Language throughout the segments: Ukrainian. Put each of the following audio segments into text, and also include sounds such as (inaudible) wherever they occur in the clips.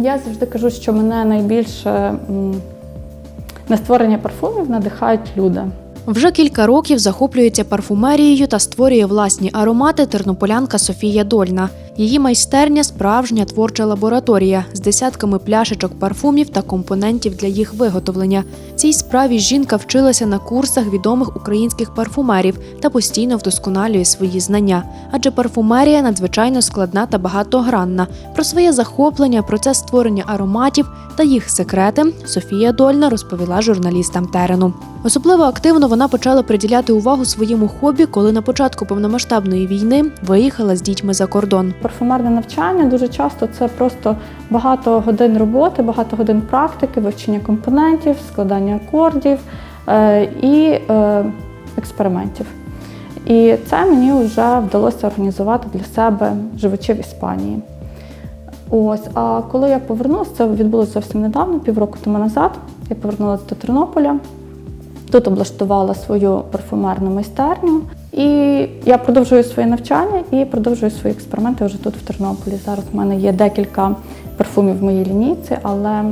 Я завжди кажу, що мене найбільше на створення парфумів надихають люди. Вже кілька років захоплюється парфумерією та створює власні аромати тернополянка Софія Дольна. Її майстерня справжня творча лабораторія з десятками пляшечок парфумів та компонентів для їх виготовлення. Цій справі жінка вчилася на курсах відомих українських парфумерів та постійно вдосконалює свої знання. Адже парфумерія надзвичайно складна та багатогранна. Про своє захоплення, процес створення ароматів та їх секрети Софія Дольна розповіла журналістам терену. Особливо активно вона почала приділяти увагу своєму хобі, коли на початку повномасштабної війни виїхала з дітьми за кордон. Парфумерне навчання дуже часто це просто багато годин роботи, багато годин практики, вивчення компонентів, складання акордів е, і е, експериментів. І це мені вже вдалося організувати для себе живучи в Іспанії. Ось, а коли я повернулася, це відбулося зовсім недавно, півроку тому назад. Я повернулася до Тернополя. Тут облаштувала свою парфумерну майстерню. І я продовжую своє навчання і продовжую свої експерименти вже тут в Тернополі. Зараз в мене є декілька парфумів в моїй лінійці, але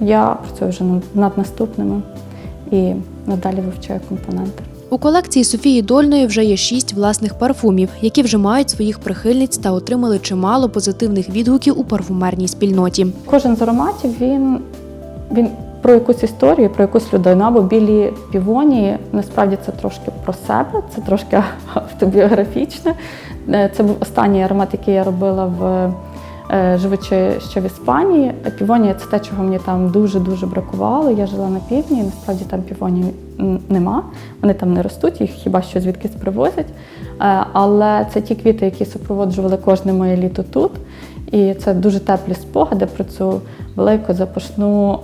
я працюю вже над- наступними і надалі вивчаю компоненти. У колекції Софії Дольної вже є шість власних парфумів, які вже мають своїх прихильниць та отримали чимало позитивних відгуків у парфумерній спільноті. Кожен з ароматів він, він про якусь історію, про якусь людину. Або білі півонії. Насправді це трошки про себе, це трошки (laughs) автобіографічне. Е, Це був останній аромат, який я робила в е, живучи ще в Іспанії. Півонія це те, чого мені там дуже-дуже бракувало. Я жила на півдні, і насправді там півонії нема. Вони там не ростуть, їх хіба що звідкись привозять. Е, Але це ті квіти, які супроводжували кожне моє літо тут. І це дуже теплі спогади про цю велику запашну,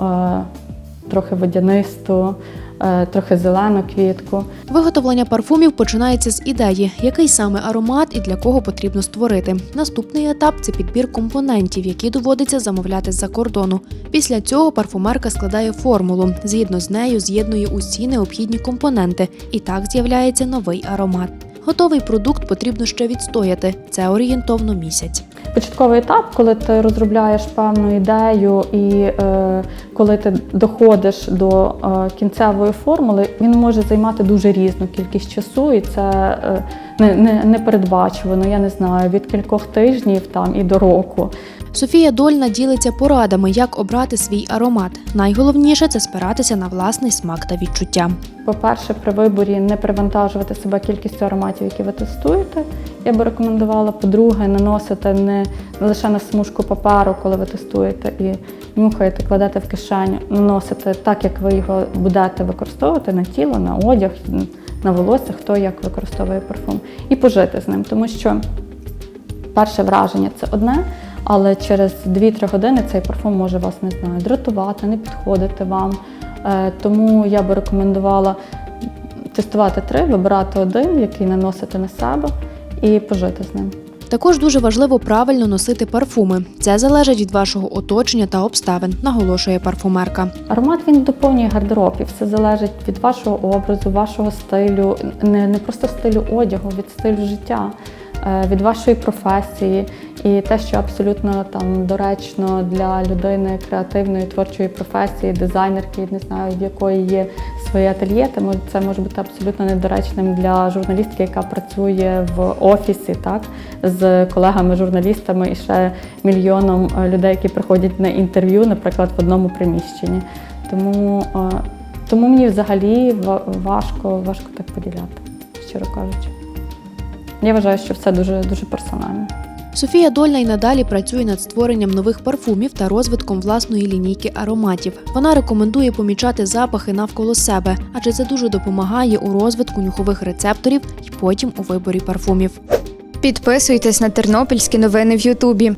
трохи водянисту, е, трохи зелену квітку. Виготовлення парфумів починається з ідеї, який саме аромат і для кого потрібно створити. Наступний етап це підбір компонентів, які доводиться замовляти з-за кордону. Після цього парфумерка складає формулу. Згідно з нею з'єднує усі необхідні компоненти, і так з'являється новий аромат. Готовий продукт потрібно ще відстояти. Це орієнтовно місяць. Початковий етап, коли ти розробляєш певну ідею і е, коли ти доходиш до е, кінцевої формули, він може займати дуже різну кількість часу, і це е, не, не, не передбачувано, я не знаю, від кількох тижнів там і до року. Софія Дольна ділиться порадами, як обрати свій аромат. Найголовніше це спиратися на власний смак та відчуття. По-перше, при виборі не перевантажувати себе кількістю ароматів, які ви тестуєте. Я би рекомендувала. По-друге, наносити не лише на смужку паперу, коли ви тестуєте і нюхаєте, кладете в кишеню, наносити так, як ви його будете використовувати на тіло, на одяг, на волосся, хто як використовує парфум, і пожити з ним, тому що перше враження це одне. Але через 2-3 години цей парфум може вас не знаю, дратувати, не підходити вам. Е, Тому я би рекомендувала тестувати три, вибирати один, який наносити на себе, і пожити з ним. Також дуже важливо правильно носити парфуми. Це залежить від вашого оточення та обставин, наголошує парфумерка. Аромат він доповнює гардероб, і все залежить від вашого образу, вашого стилю, не, не просто стилю одягу, від стилю життя, е, від вашої професії. І те, що абсолютно там доречно для людини креативної творчої професії, дизайнерки, не знаю, в якої є своє ательє, тому це може бути абсолютно недоречним для журналістки, яка працює в офісі, так з колегами-журналістами і ще мільйоном е, людей, які приходять на інтерв'ю, наприклад, в одному приміщенні. Тому, е, тому мені взагалі важко, важко так поділяти, щиро кажучи. Я вважаю, що все дуже дуже персонально. Софія Дольна й надалі працює над створенням нових парфумів та розвитком власної лінійки ароматів. Вона рекомендує помічати запахи навколо себе, адже це дуже допомагає у розвитку нюхових рецепторів і потім у виборі парфумів. Підписуйтесь на тернопільські новини в Ютубі.